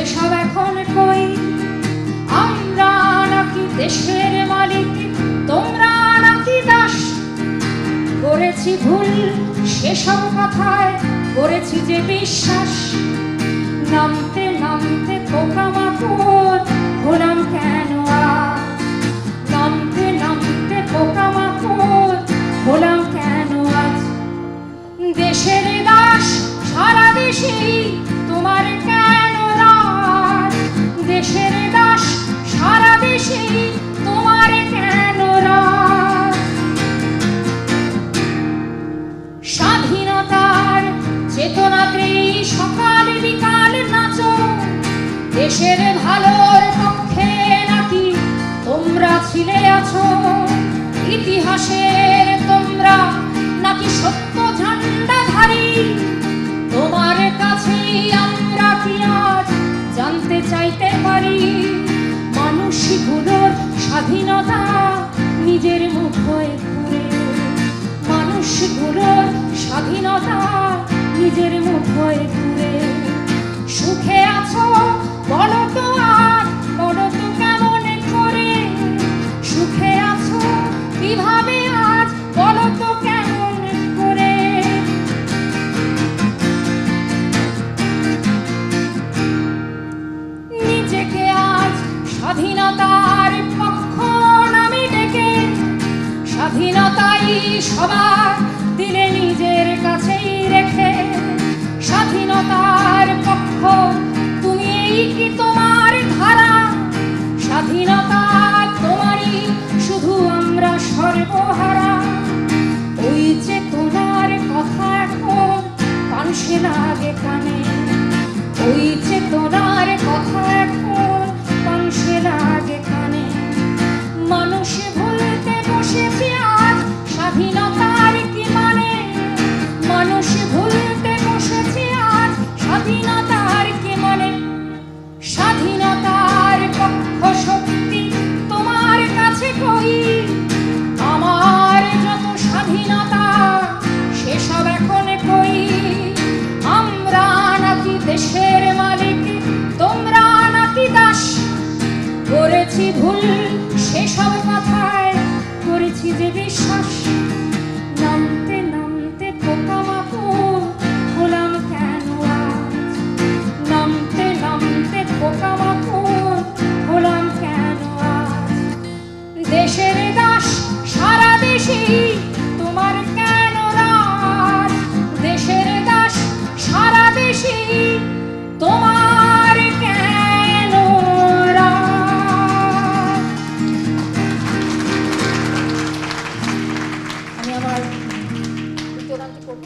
সেসব এখন কই? আমরা নাকি দেশের মালিক, তোমরা নাকি দাস? করেছি ভুল, সেসব কথায় করেছি যে বিশ্বাস। নামতে নামতে দেশের ভালোর পক্ষে নাকি তোমরা ছিলে আছো? ইতিহাসের তোমরা নাকি সত্য ঝান্ডাধারী? তোমার কাছে আমরা কি আজ জানতে চাইতে পারি। মানুষগুলোর স্বাধীনতা নিজের মুঠোয় ঘুরে। মানুষগুলোর স্বাধীনতা নিজের মুঠোয় স্বাধীনতার পক্ষ নামে ডেকে, স্বাধীনতাই সবার দিলে নিজের কাছেই রেখে। স্বাধীনতার পক্ষ, তুমি এই কি তোমার ধারা? স্বাধীনতা তোমারই, শুধু আমরা সর্বহারা।